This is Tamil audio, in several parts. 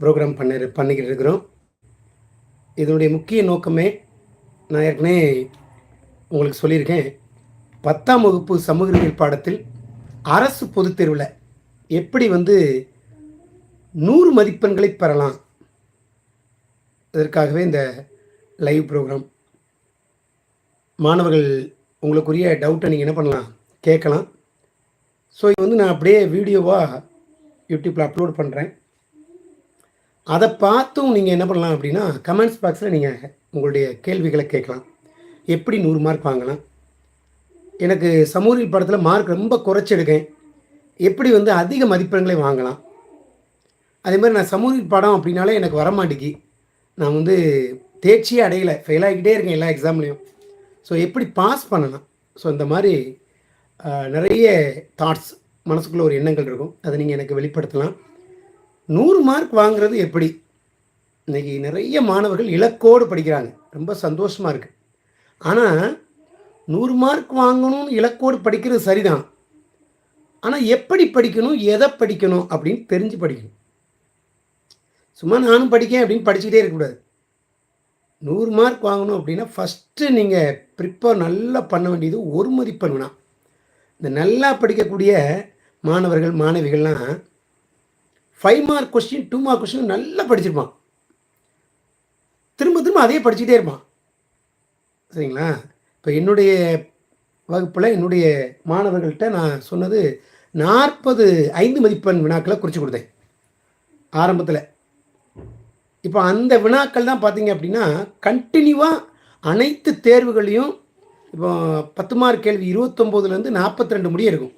ப்ரோக்ராம் பண்ண பண்ணிக்கிட்டு இருக்கிறோம். இதனுடைய முக்கிய நோக்கமே நான் ஏற்கனவே உங்களுக்கு சொல்லியிருக்கேன். பத்தாம் வகுப்பு சமூக அறிவியல் பாடத்தில் அரசு பொதுத் தேர்வில் எப்படி வந்து நூறு மதிப்பெண்களை பெறலாம்? இதற்காகவே இந்த லைவ் ப்ரோக்ராம் மாணவர்கள் உங்களுக்குரிய டவுட்டை நீங்கள் என்ன பண்ணலாம்? கேட்கலாம். ஸோ இது வந்து நான் அப்படியே வீடியோவாக யூடியூப்பில் அப்லோட் பண்ணுறேன் அதை பார்த்தும் நீங்கள் என்ன பண்ணலாம் அப்படின்னா கமெண்ட்ஸ் பாக்ஸில் நீங்கள் உங்களுடைய கேள்விகளை கேட்கலாம். எப்படி நூறு மார்க் வாங்கலாம்? எனக்கு சமூக படத்தில் மார்க் ரொம்ப குறைச்சி எடுக்கேன் எப்படி வந்து அதிக மதிப்பெண்களை வாங்கலாம்? அதே மாதிரி நான் சமூக படம் அப்படின்னாலே எனக்கு வரமாட்டேங்கி. நான் வந்து தேர்ச்சியே அடையலை. ஃபெயில் ஆகிக்கிட்டே இருக்கேன் எல்லா எக்ஸாம்லேயும் ஸோ எப்படி பாஸ் பண்ணலாம்? ஸோ இந்த மாதிரி நிறைய தாட்ஸ் மனசுக்குள்ளே ஒரு எண்ணங்கள் இருக்கும். அதை நீங்கள் எனக்கு வெளிப்படுத்தலாம். நூறு மார்க் வாங்குறது எப்படி? இன்னைக்கு நிறைய மாணவர்கள் இலக்கோடு படிக்கிறாங்க. ரொம்ப சந்தோஷமாக இருக்குது ஆனால் நூறு மார்க் வாங்கணும்னு இலக்கோடு படிக்கிறது சரிதான். ஆனால் எப்படி படிக்கணும் எதை படிக்கணும் அப்படின்னு தெரிஞ்சு படிக்கணும். சும்மா நானும் படிக்கேன் அப்படின்னு படிச்சுக்கிட்டே இருக்கக்கூடாது நூறு மார்க் வாங்கணும் அப்படின்னா ஃபஸ்ட்டு நீங்கள் ப்ரிப்பேர் நல்லா பண்ண வேண்டியது ஒரு மதிப்பெண் இந்த நல்லா படிக்கக்கூடிய மாணவர்கள் மாணவிகள்லாம் five mark question two mark question நல்லா படிச்சிருப்பான். திரும்ப திரும்ப அதே படிச்சுக்கிட்டே இருப்பான். சரிங்களா? இப்போ என்னுடைய வகுப்பில் என்னுடைய மாணவர்கள்ட்ட நான் சொன்னது நாற்பது ஐந்து மதிப்பெண் வினாக்களை குறித்து கொடுத்தேன். ஆரம்பத்தில். இப்போ அந்த வினாக்கள் தான் பார்த்தீங்க அப்படின்னா கண்டினியூவாக அனைத்து தேர்வுகளையும் இப்போ பத்து மார்க் கேள்வி இருபத்தொம்போதுலேருந்து நாற்பத்தி ரெண்டு முடிய இருக்கும்.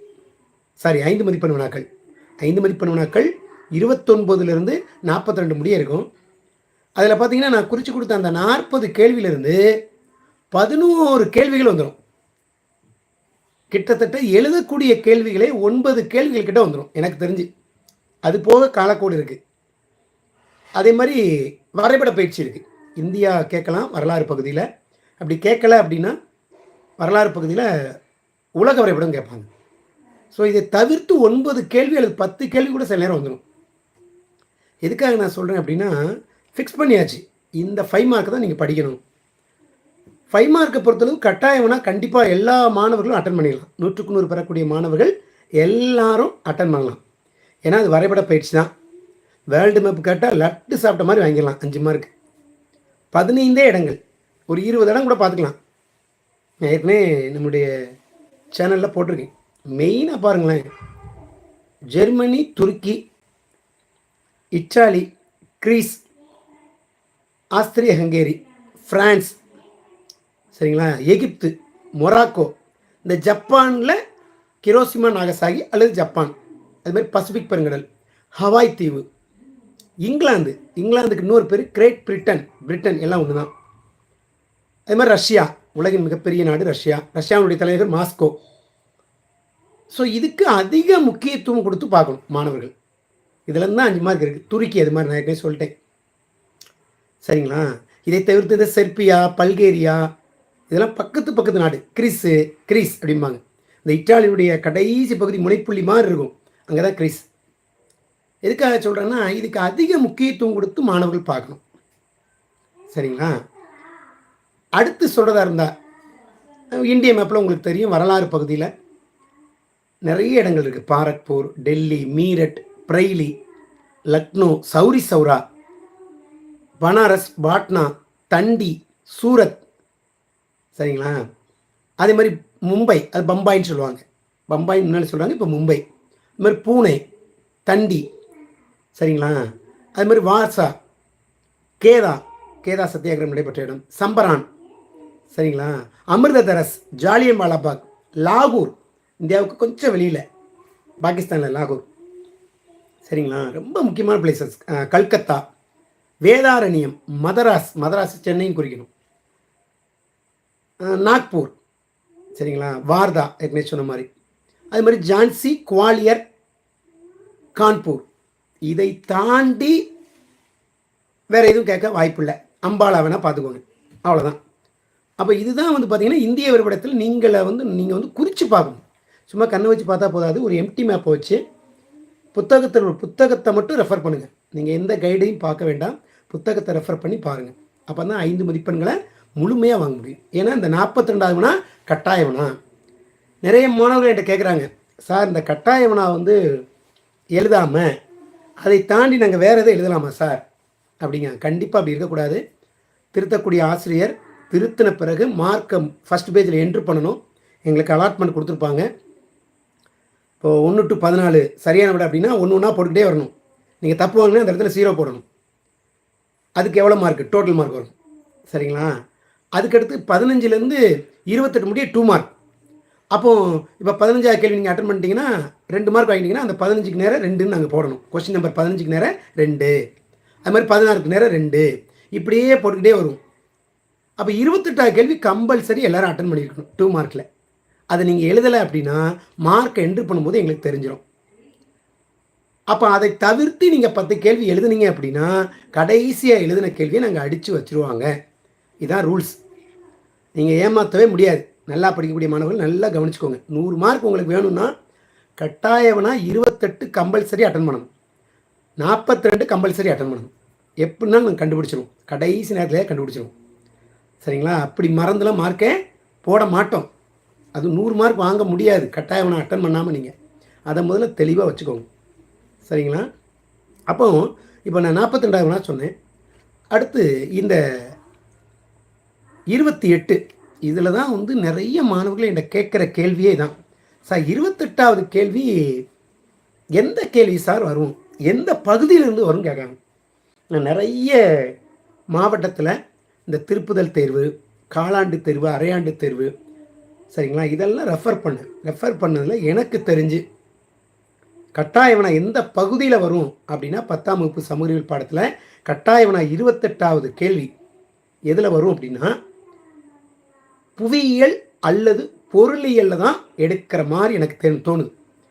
சாரி ஐந்து மதிப்பெண் வினாக்கள். ஐந்து மதிப்பெண் வினாக்கள் இருபத்தொன்பதுலேருந்து நாற்பத்தி ரெண்டு முடிய இருக்கும். அதில் பார்த்தீங்கன்னா நான் குறித்து கொடுத்த அந்த நாற்பது கேள்வியிலிருந்து பதினோரு கேள்விகள் வந்துடும் கிட்டத்தட்ட எழுதக்கூடிய கேள்விகளே ஒன்பது கேள்விகள் கிட்ட வந்துடும் எனக்கு தெரிஞ்சு. அது போக காலக்கோடு இருக்குது அதே மாதிரி வரைபட பயிற்சி இருக்குது இந்தியா கேட்கலாம் வரலாறு பகுதியில். அப்படி கேட்கல அப்படின்னா வரலாறு பகுதியில் உலக வரைபடம் கேட்பாங்க. ஸோ இதை தவிர்த்து ஒன்பது கேள்வி அல்லது பத்து கேள்வி கூட சில நேரம் வந்துடும் எதுக்காக நான் சொல்கிறேன் அப்படின்னா ஃபிக்ஸ் பண்ணியாச்சு. இந்த ஃபைவ் மார்க் தான் நீங்கள் படிக்கணும். ஃபைவ் மார்க்கை பொறுத்தளவு கட்டாயம்னா கண்டிப்பாக எல்லா மாணவர்களும் அட்டன் பண்ணிடலாம். நூற்றுக்கு நூறு பெறக்கூடிய மாணவர்கள் எல்லாரும் அட்டன் பண்ணலாம். ஏன்னா அது வரைபட பயிற்சி தான். வேர்ல்டு மேப் கேட்டால் லட்டு சாப்பிட்ட மாதிரி வாங்கிடலாம் அஞ்சு மார்க் பதினைந்தே இடங்கள். ஒரு இருபது இடம் கூட பார்த்துக்கலாம். நான் ஏற்கனவே நம்முடைய சேனலில் போட்டிருக்கேன். மெயினாக பாருங்களேன். ஜெர்மனி துருக்கி Italy Greece Austria Hungary France சரிங்களா எகிப்து மொராக்கோ இந்த ஜப்பானில் கிரோசிமா நாகசாகி அல்லது ஜப்பான். அது மாதிரி பசிபிக் பெருங்கடல் ஹவாய் தீவு இங்கிலாந்து இங்கிலாந்துக்கு இன்னொரு பேர் கிரேட் பிரிட்டன் பிரிட்டன் எல்லாம் ஒன்று தான் அதே மாதிரி ரஷ்யா உலகின் மிகப்பெரிய நாடு ரஷ்யா. ரஷ்யாவுடைய தலைநகர் மாஸ்கோ. ஸோ இதுக்கு அதிக முக்கியத்துவம் கொடுத்து பார்க்கணும் மாணவர்கள். இதுல தான் அஞ்சு மார்க் இருக்குது துருக்கி அது மாதிரி நான் ஏற்கனவே சொல்லிட்டேன். சரிங்களா? இதை தவிர்த்து இந்த செர்பியா பல்கேரியா இதெல்லாம் பக்கத்து பக்கத்து நாடு. கிறிஸு கிரீஸ் அப்படிம்பாங்க. இந்த இட்டாலியுடைய கடைசி பகுதி முனைப்புள்ளி மாதிரி இருக்கும். அங்கே தான் கிரீஸ். எதுக்காக சொல்கிறேன்னா இதுக்கு அதிக முக்கியத்துவம் கொடுத்து மாணவர்கள் பார்க்கணும். சரிங்களா? அடுத்து சொல்கிறதா இருந்தால் இந்திய மேப்பில் உங்களுக்கு தெரியும் வரலாறு பகுதியில் நிறைய இடங்கள் இருக்குது பாரக்பூர் டெல்லி மீரட் பிரைலி லக்னோ சௌரி சௌரா பனாரஸ் பாட்னா தண்டி சூரத். சரிங்களா? அதே மாதிரி மும்பை அது பம்பாயின்னு சொல்லுவாங்க. பம்பாய் முன்னாடி சொல்கிறாங்க இப்போ மும்பை. அது மாதிரி பூனே தண்டி. சரிங்களா? அது மாதிரி வாசா கேதா. கேதா சத்தியாகிரகம் நடைபெற்ற இடம். சம்பரான். சரிங்களா? அமிர்ததரஸ் ஜாலியன் வாலாபாக் லாகூர். இந்தியாவுக்கு கொஞ்சம் வெளியில். பாகிஸ்தானில் லாகூர். சரிங்களா? ரொம்ப முக்கியமான பிளேசஸ் கல்கத்தா வேதாரண்யம் மதராஸ் மதராஸ் சென்னையும் குறிக்கணும். நாக்பூர். சரிங்களா? வார்தா ஏற்கனவே சொன்ன மாதிரி. அது மாதிரி ஜான்சி குவாலியர் கான்பூர். இதை தாண்டி வேற எதுவும் கேட்க வாய்ப்பில்லை. அம்பாலா வேணால் பார்த்துக்கோங்க. அவ்வளோதான் அப்போ இதுதான் வந்து பார்த்தீங்கன்னா இந்திய வரைபடத்தில் நீங்களை வந்து நீங்கள் வந்து குறித்து பார்க்கணும். சும்மா கண்ணை வச்சு பார்த்தா போதாது. ஒரு எம்டி மேப்பை வச்சு புத்தகத்தில் புத்தகத்தை மட்டும் ரெஃபர் பண்ணுங்கள் நீங்கள் எந்த கைடையும் பார்க்க வேண்டாம். புத்தகத்தை ரெஃபர் பண்ணி பாருங்கள் அப்போ தான் ஐந்து மதிப்பெண்களை முழுமையாக வாங்க முடியும். ஏன்னா இந்த நாற்பத்தி ரெண்டாவதுனா கட்டாயவனா நிறைய மாணவர்கள் என்கிட்ட கேட்குறாங்க சார் இந்த கட்டாயவனா வந்து எழுதாமல் அதை தாண்டி நாங்கள் வேறு எதை எழுதலாமா சார்? அப்படிங்க. கண்டிப்பாக அப்படி இருக்கக்கூடாது. திருத்தக்கூடிய ஆசிரியர் திருத்தின பிறகு மார்க்கை ஃபஸ்ட் பேஜில் என்ட்ரு பண்ணணும். எங்களுக்கு அலாட்மெண்ட் கொடுத்துருப்பாங்க. இப்போ ஒன்று டு பதினாலு சரியான விட அப்படின்னா ஒன்று ஒன்றா போட்டுக்கிட்டே வரணும். நீங்கள் தப்பு வாங்கினா அந்த இடத்துல ஜீரோ போடணும். அதுக்கு எவ்வளோ மார்க் டோட்டல் மார்க் வரும். சரிங்களா? அதுக்கடுத்து பதினஞ்சுலேருந்து இருபத்தெட்டு முடிய டூ மார்க் அப்போது இப்போ பதினஞ்சாவது கேள்வி நீங்கள் அட்டன் பண்ணிட்டீங்கன்னா ரெண்டு மார்க் வாங்கிட்டீங்கன்னா அந்த பதினஞ்சுக்கு நேரம் ரெண்டுன்னு நாங்கள் போடணும். கொஸ்டின் நம்பர் பதினஞ்சுக்கு நேரம் ரெண்டு. அது மாதிரி பதினாறுக்கு நேரம் ரெண்டு. இப்படியே போட்டுக்கிட்டே வரும். அப்போ இருபத்தெட்டாவது கேள்வி கம்பல்சரி எல்லோரும் அட்டன் பண்ணியிருக்கணும். டூ மார்க்கில் அதை நீங்கள் எழுதலை அப்படின்னா மார்க்கை என்ட்ரு பண்ணும்போது எங்களுக்கு தெரிஞ்சிடும் அப்போ அதை தவிர்த்து நீங்கள் பத்து கேள்வி எழுதுனீங்க அப்படின்னா கடைசியாக எழுதின கேள்வியை நாங்கள் அடித்து வச்சுருவாங்க. இதுதான் ரூல்ஸ் நீங்கள் ஏமாற்றவே முடியாது. நல்லா படிக்கக்கூடிய மாணவர்கள் நல்லா கவனிச்சுக்கோங்க. நூறு மார்க் உங்களுக்கு வேணும்னா கட்டாயம்னா இருபத்தெட்டு கம்பல்சரி அட்டன் பண்ணணும். நாற்பத்தி ரெண்டு கம்பல்சரி அட்டன் பண்ணணும். எப்படின்னா நாங்கள் கண்டுபிடிச்சிருவோம். கடைசி நேரத்திலே கண்டுபிடிச்சிருவோம். சரிங்களா? அப்படி மறந்துலாம் மார்க்கே போட மாட்டோம். அது நூறு மார்க் வாங்க முடியாது. கட்டாயம் அட்டன் பண்ணாமல் நீங்கள் அதை முதல்ல தெளிவாக வச்சுக்கோங்க. சரிங்களா? அப்போ இப்போ நான் நாற்பத்தி ரெண்டாயிரம் சொன்னேன். அடுத்து இந்த இருபத்தி எட்டு இதில் தான் வந்து நிறைய மாணவர்கள் என்கிட்ட கேட்குற கேள்வியே தான் சார் இருபத்தெட்டாவது கேள்வி எந்த கேள்வி சார் வரும்? எந்த பகுதியிலிருந்து வரும் கேட்காங்க நான் நிறைய மாவட்டத்தில் இந்த திருப்புதல் தேர்வு காலாண்டு தேர்வு அரையாண்டு தேர்வு சரிங்களா? இதெல்லாம் ரெஃபர் பண்ணேன் ரெஃபர் பண்ணதில் எனக்கு தெரிஞ்சு கட்டாயவனா எந்த பகுதியில் வரும் அப்படின்னா பத்தாம் வகுப்பு சமூகவியல் பாடத்தில் கட்டாயவனா இருபத்தெட்டாவது கேள்வி எதில் வரும் அப்படின்னா புவியியல் அல்லது பொருளியலில் தான் எடுக்கிற மாதிரி எனக்கு தெ தோணுது.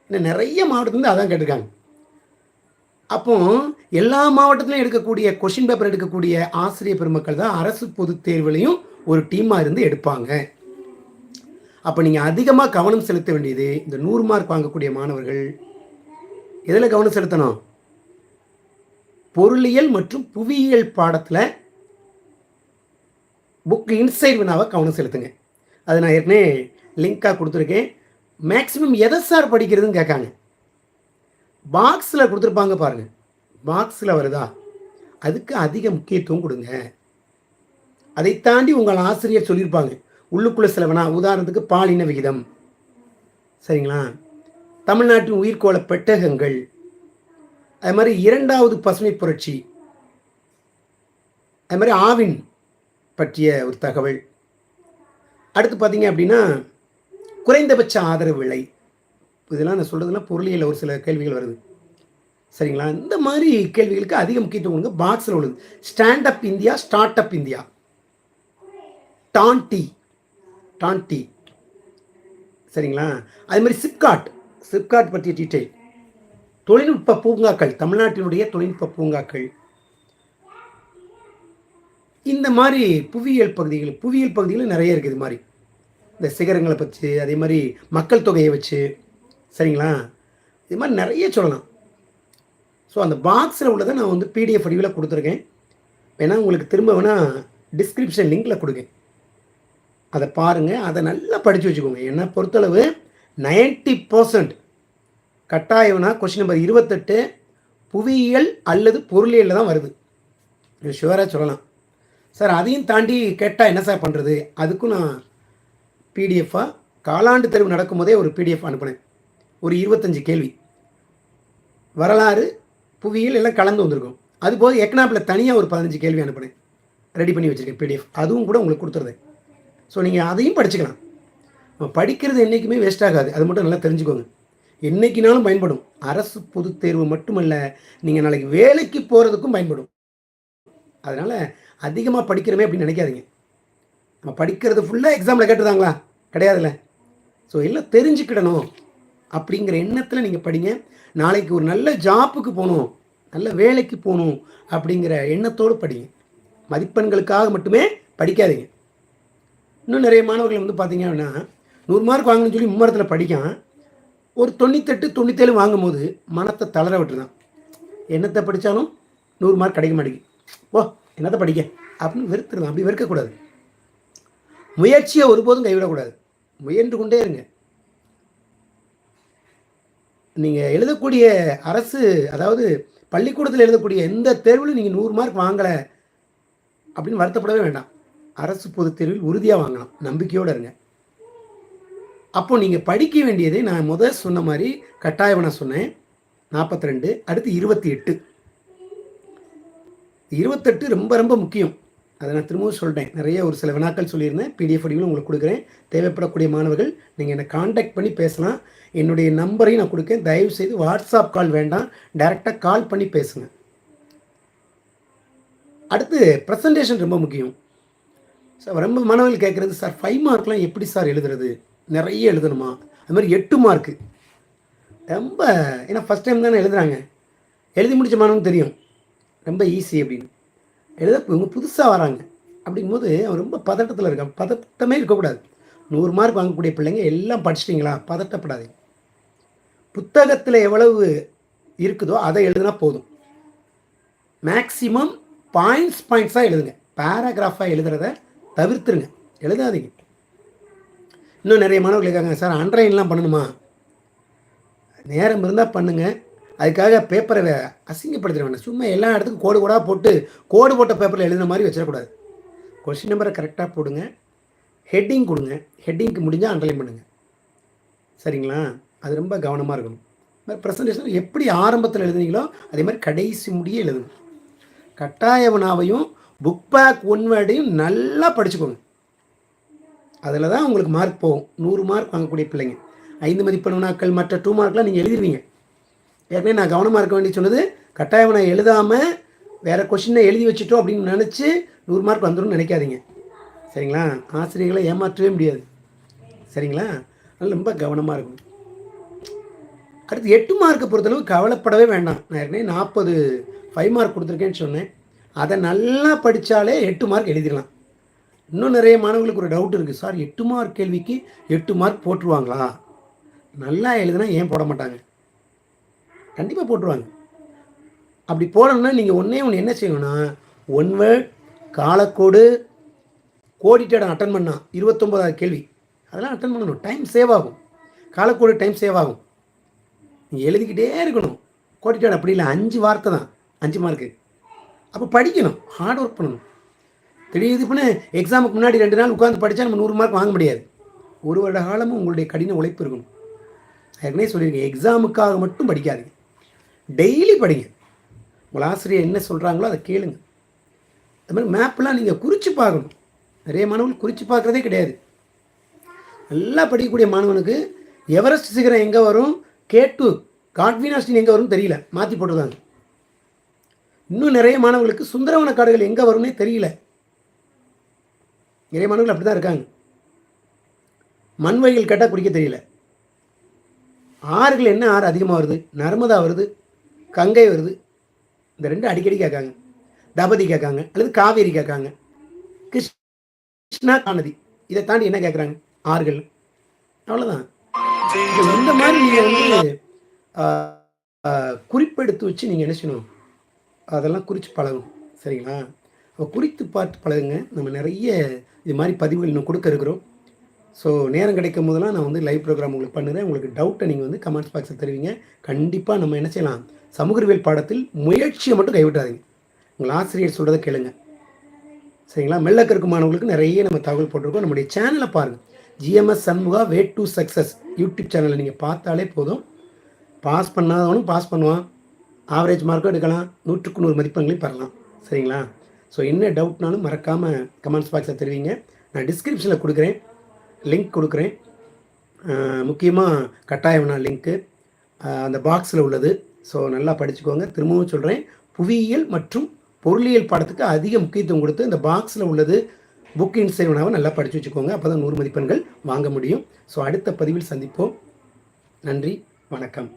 இன்னும் நிறைய மாவட்டத்துலேருந்து அதான் கேட்டிருக்காங்க. அப்போ எல்லா மாவட்டத்திலையும் எடுக்கக்கூடிய கொஷின் பேப்பர் எடுக்கக்கூடிய ஆசிரியர் பெருமக்கள் தான் அரசு பொதுத் தேர்வுலையும் ஒரு டீமாக இருந்து எடுப்பாங்க. அப்போ நீங்கள் அதிகமாக கவனம் செலுத்த வேண்டியது இந்த நூறு மார்க் வாங்கக்கூடிய மாணவர்கள். எதில் கவனம் செலுத்தணும்? பொருளியல் மற்றும் புவியியல் பாடத்தில் புக் இன்சைட் வினாவை கவனம் செலுத்துங்க. அது நான் ஏற்கனவே லிங்காக கொடுத்துருக்கேன். மேக்ஸிமம் எதை சார் படிக்கிறதுன்னு கேட்காங்க. பாக்ஸில் கொடுத்துருப்பாங்க பாருங்கள் பாக்ஸில் வருதா? அதுக்கு அதிக முக்கியத்துவம் கொடுங்க. அதை தாண்டி உங்கள் ஆசிரியர் சொல்லியிருப்பாங்க. உள்ளுக்குள்ளே செலவனா உதாரணத்துக்கு பாலின விகிதம். சரிங்களா? தமிழ்நாட்டின் உயிர்கோள பெட்டகங்கள். அது மாதிரி இரண்டாவது பசுமை புரட்சி. அது மாதிரி ஆவின் பற்றிய ஒரு தகவல். அடுத்து பார்த்தீங்க அப்படின்னா குறைந்தபட்ச ஆதரவு விலை. இதெல்லாம் நான் சொல்கிறதுலாம் பொருளியல் ஒரு சில கேள்விகள் வருது. சரிங்களா? இந்த மாதிரி கேள்விகளுக்கு அதிக முக்கியத்துவம் கொடுங்க. பாக்ஸில் உள்ளது. Stand up India start up India Dandi Dandi சரிங்களா? அது மாதிரி சிப்காட். சிப்காட் பற்றிய டீட்டெயில் தொழில்நுட்ப பூங்காக்கள் தமிழ்நாட்டினுடைய தொழில்நுட்ப பூங்காக்கள். இந்த மாதிரி புவியியல் பகுதிகள் புவியியல் பகுதிகள் நிறைய இருக்குது இது மாதிரி இந்த சிகரங்களை பற்றி அதே மாதிரி மக்கள் தொகையை வச்சு சரிங்களா? இது மாதிரி நிறைய சொல்லலாம். ஸோ அந்த பாக்ஸில் உள்ளதை நான் வந்து பிடிஎஃப் வடிவில் கொடுத்துருக்கேன். வேணால் உங்களுக்கு திரும்ப வேணால் டிஸ்கிரிப்ஷன் லிங்கில் கொடுங்க. அதை பாருங்கள் அதை நல்லா படித்து வச்சுக்கோங்க. என்னை பொறுத்தளவு நைன்ட்டி பர்சன்ட் கட்டாயம்னா கொஷின் நம்பர் இருபத்தெட்டு புவியியல் அல்லது பொருளியலில் தான் வருது. இது ஷுவராக சொல்லலாம். சார் அதையும் தாண்டி கேட்டால் என்ன சார் பண்ணுறது அதுக்கும் நான் பிடிஎஃபாக காலாண்டு தேர்வு நடக்கும்போதே ஒரு பிடிஎஃப் அனுப்புனேன். ஒரு இருபத்தஞ்சி கேள்வி. வரலாறு புவியியல் எல்லாம் கலந்து வந்திருக்கும். அதுபோது எக்கனாப்பில் தனியாக ஒரு பதினஞ்சு கேள்வி அனுப்புனேன். ரெடி பண்ணி வச்சுருக்கேன் பிடிஎஃப் அதுவும் கூட உங்களுக்கு கொடுத்துருதேன். ஸோ நீங்கள் அதையும் படிச்சுக்கலாம். படிக்கிறது என்றைக்குமே வேஸ்ட் ஆகாது. அது மட்டும் நல்லா தெரிஞ்சுக்கோங்க. என்றைக்கினாலும் பயன்படும். அரசு பொதுத் தேர்வு மட்டுமல்ல நீங்கள் நாளைக்கு வேலைக்கு போகிறதுக்கும் பயன்படும். அதனால் அதிகமாக படிக்கிறமே அப்படின்னு நினைக்காதீங்க. நம்ம படிக்கிறது ஃபுல்லாக எக்ஸாமில் கேட்டுருந்தாங்களா? கிடையாதுல்ல. ஸோ எல்லாம் தெரிஞ்சுக்கிடணும். அப்படிங்கிற எண்ணத்தில் நீங்கள் படிங்க. நாளைக்கு ஒரு நல்ல ஜாப்புக்கு போகணும். நல்ல வேலைக்கு போகணும் அப்படிங்கிற எண்ணத்தோடு படிங்க. மதிப்பெண்களுக்காக மட்டுமே படிக்காதீங்க. இன்னும் நிறைய மாணவர்கள் வந்து பார்த்தீங்க அப்படின்னா நூறு மார்க் வாங்கணும்னு சொல்லி மும்மரத்தில் படிக்கான் ஒரு தொண்ணூத்தெட்டு தொண்ணூத்தேழு வாங்கும் போது மனத்தை தளர விட்டுருதான். என்னத்தை படித்தாலும் நூறு மார்க் கிடைக்க மாட்டேங்குது. ஓ என்னத்தை படிக்க? அப்படின்னு வெறுத்துடலாம் அப்படி வெறுக்கக்கூடாது. முயற்சியை ஒருபோதும் கைவிடக்கூடாது. முயன்று கொண்டே இருங்க. நீங்கள் எழுதக்கூடிய அரசு அதாவது பள்ளிக்கூடத்தில் எழுதக்கூடிய எந்த தேர்விலும் நீங்கள் நூறு மார்க் வாங்கலை அப்படின்னு வருத்தப்படவே வேண்டாம். அரசு பொதுத் தேர்வில் உறுதியாக வாங்கலாம். நம்பிக்கையோடு இருங்க. அப்போ நீங்கள் படிக்க வேண்டியதை நான் முதல் சொன்ன மாதிரி கட்டாயம் நான் சொன்னேன். நாற்பத்தி ரெண்டு அடுத்து இருபத்தி எட்டு இருபத்தெட்டு ரொம்ப ரொம்ப முக்கியம். அதை நான் திரும்பவும் சொல்லிட்டேன் நிறைய ஒரு சில வினாக்கள் சொல்லியிருந்தேன். பிடிஎஃப் வடிவில் உங்களுக்கு கொடுக்குறேன். தேவைப்படக்கூடிய மாணவர்கள் நீங்கள் என்னை காண்டாக்ட் பண்ணி பேசலாம். என்னுடைய நம்பரையும் நான் கொடுக்கேன். தயவு செய்து வாட்ஸ்அப் கால் வேண்டாம் டைரெக்டாக கால் பண்ணி பேசுங்க. அடுத்து ப்ரெசன்டேஷன் ரொம்ப முக்கியம். சார் ரொம்ப மாணவர்கள் கேட்குறது சார் ஃபைவ் மார்க்லாம் எப்படி சார் எழுதுறது? நிறைய எழுதணுமா? அது மாதிரி எட்டு மார்க்கு ரொம்ப ஏன்னா ஃபஸ்ட் டைம் தானே எழுதுறாங்க. எழுதி முடிச்ச மாணவன் தெரியும். ரொம்ப ஈஸி அப்படின்னு. எழுத இவங்க புதுசாக வராங்க. அப்படிங்கும்போது அவன் ரொம்ப பதட்டத்தில் இருக்கான். பதட்டமே இருக்கக்கூடாது. நூறு மார்க் வாங்கக்கூடிய பிள்ளைங்க எல்லாம் படிச்சிட்டிங்களா? பதட்டப்படாதீங்க. புத்தகத்தில் எவ்வளவு இருக்குதோ அதை எழுதுனா போதும். மேக்சிமம் பாயிண்ட்ஸ் பாயிண்ட்ஸாக எழுதுங்க. பேராகிராஃபாக எழுதுறத தவிர்த்துருங்க. எழுதாதீங்க. இன்னும் நிறைய மாணவர்கள் இருக்காங்க. சார் அண்ட்ரைன்லாம் பண்ணணுமா? நேரம் இருந்தால் பண்ணுங்கள் அதுக்காக பேப்பரை அசிங்கப்படுத்திட வேண்டாம் சும்மா எல்லா இடத்துக்கும் கோடு கோடாக போட்டு கோடு போட்ட பேப்பரில் எழுதுன மாதிரி வச்சிடக்கூடாது. கொஸ்டின் நம்பரை கரெக்டாக போடுங்க. ஹெட்டிங் கொடுங்க. ஹெட்டிங்க்கு முடிஞ்சால் அண்டர்லைன் பண்ணுங்கள் சரிங்களா? அது ரொம்ப கவனமாக இருக்கணும். ப்ரெசன்டேஷன் எப்படி ஆரம்பத்தில் எழுதுனீங்களோ அதே மாதிரி கடைசி முடிய எழுதுங்க. கட்டாய வினாவையும் புக் பேக் ஒன் வேர்டையும் நல்லா படிச்சுக்கோங்க. அதில் தான் உங்களுக்கு மார்க் போகும். நூறு மார்க் வாங்கக்கூடிய பிள்ளைங்க. ஐந்து மதிப்பெண் வினாக்கள் மற்ற டூ மார்க்லாம் நீங்கள் எழுதிடுவீங்க ஏற்கனவே நான் கவனமாக இருக்க வேண்டிய சொன்னது கட்டாயம் நான் எழுதாமல் வேறு கொஷினை எழுதி வச்சுட்டோம் அப்படின்னு நினச்சி நூறு மார்க் வந்துடும் நினைக்காதீங்க. சரிங்களா? ஆசிரியர்களை ஏமாற்றவே முடியாது. சரிங்களா? அதனால் ரொம்ப கவனமாக இருக்கும் அடுத்து எட்டு மார்க்கை பொறுத்தளவு கவலைப்படவே வேண்டாம். நான் ஏற்கனவே நாற்பது ஃபைவ் மார்க் கொடுத்துருக்கேன்னு சொன்னேன். அதை நல்லா படித்தாலே எட்டு மார்க் எழுதிடலாம். இன்னும் நிறைய மாணவர்களுக்கு ஒரு டவுட் இருக்குது சார் எட்டு மார்க் கேள்விக்கு எட்டு மார்க் போட்டுருவாங்களா? நல்லா எழுதுனா ஏன் போட மாட்டாங்க? கண்டிப்பாக போட்டுருவாங்க. அப்படி போடணும்னா நீங்கள் ஒன்றே ஒன்று என்ன செய்யணும்னா ஒன் வேர்ட் காலக்கோடு கோடிட்டேடம் அட்டன் பண்ணால் இருபத்தொம்போதாவது கேள்வி. அதெல்லாம் அட்டன் பண்ணணும். டைம் சேவ் ஆகும். காலக்கோடு டைம் சேவ் ஆகும். நீங்கள் எழுதிக்கிட்டே இருக்கணும். கோடிட்டேடம் அப்படி இல்லை. அஞ்சு வார்த்தை தான். அஞ்சு மார்க்கு அப்போ படிக்கணும் ஹார்ட் ஒர்க் பண்ணணும். தெரியுது பண்ண எக்ஸாமுக்கு முன்னாடி ரெண்டு நாள் உட்காந்து படித்தா நம்ம நூறு மார்க் வாங்க முடியாது. ஒரு வருட காலமும் உங்களுடைய கடின உழைப்பு இருக்கணும். ஏற்கனவே சொல்லியிருக்கேன் எக்ஸாமுக்காக மட்டும் படிக்காதீங்க. டெய்லி படிங்க. உங்கள் ஆசிரியர் என்ன சொல்கிறாங்களோ அதை கேளுங்க. அது மாதிரி மேப்லாம் நீங்கள் குறித்து பார்க்கணும். நிறைய மாணவர்கள் குறித்து பார்க்குறதே கிடையாது. நல்லா படிக்கக்கூடிய மாணவனுக்கு எவரெஸ்ட் சிகரம் எங்கே வரும்? கேட்டு காட்வினாஸ்டின் எங்கே வரும்னு தெரியல. மாற்றி போட்டுருக்காங்க. இன்னும் நிறைய மாணவர்களுக்கு சுந்தரவன காடுகள் எங்கே வரும்னே தெரியல. நிறைய மாணவர்கள் அப்படி தான் இருக்காங்க மண்வகைகள் கேட்டால் குடிக்க தெரியல. ஆறுகள் என்ன ஆறு அதிகமாக வருது? நர்மதா வருது கங்கை வருது. இந்த ரெண்டு அடிக்கடி கேட்காங்க. தபதி கேட்காங்க அல்லது காவேரி கேட்காங்க. கிருஷ்ணா காணதி இதை தாண்டி என்ன கேட்குறாங்க? ஆறுகள். அவ்வளோதான் இந்த மாதிரி நீங்கள் வந்து குறிப்பெடுத்து வச்சு நீங்கள் என்ன செய்யணும்? அதெல்லாம் குறித்து பழகும் சரிங்களா? அப்போ குறித்து பார்த்து பழகுங்க. நம்ம நிறைய இது மாதிரி பதிவுகள் இன்னும் கொடுக்க இருக்கிறோம். ஸோ நேரம் கிடைக்கும் போதெல்லாம் நான் வந்து லைவ் ப்ரோக்ராம் உங்களுக்கு பண்ணுறேன். உங்களுக்கு டவுட்டை நீங்கள் வந்து கமெண்ட்ஸ் பாக்ஸில் தருவீங்க. கண்டிப்பாக நம்ம என்ன செய்யலாம்? சமூகவியல் பாடத்தில் முயற்சியை மட்டும் கைவிட்டாதீங்க. உங்கள் ஆசிரியர் சொல்கிறத கேளுங்க. சரிங்களா? மெல்லக்கருக்கு மாணவர்களுக்கு நிறைய நம்ம தகவல் போட்டிருக்கோம். நம்முடைய சேனலை பாருங்கள் GMS Shanmuga way to success YouTube சேனலை நீங்கள் பார்த்தாலே போதும். பாஸ் பண்ணாதவனும் பாஸ் பண்ணுவான். ஆவரேஜ் மார்க்கும் எடுக்கலாம். நூற்றுக்கு நூறு மதிப்பெண்களையும் பெறலாம். சரிங்களா? ஸோ என்ன டவுட்னாலும் மறக்காமல் கமெண்ட்ஸ் பாக்ஸில் தெரிவிங்க. நான் டிஸ்கிரிப்ஷனில் கொடுக்குறேன். லிங்க் கொடுக்குறேன். முக்கியமாக கட்டாயம்னா லிங்க்கு அந்த பாக்ஸில் உள்ளது. ஸோ நல்லா படிச்சுக்கோங்க. திரும்பவும் சொல்கிறேன் புவியியல் மற்றும் பொருளியல் பாடத்துக்கு அதிக முக்கியத்துவம் கொடுத்து இந்த பாக்ஸில் உள்ளது புக் இன்சைவனாவை நல்லா படித்து வச்சுக்கோங்க. அப்போ தான் நூறு மதிப்பெண்கள் வாங்க முடியும். ஸோ அடுத்த பதிவில் சந்திப்போம். நன்றி. வணக்கம்.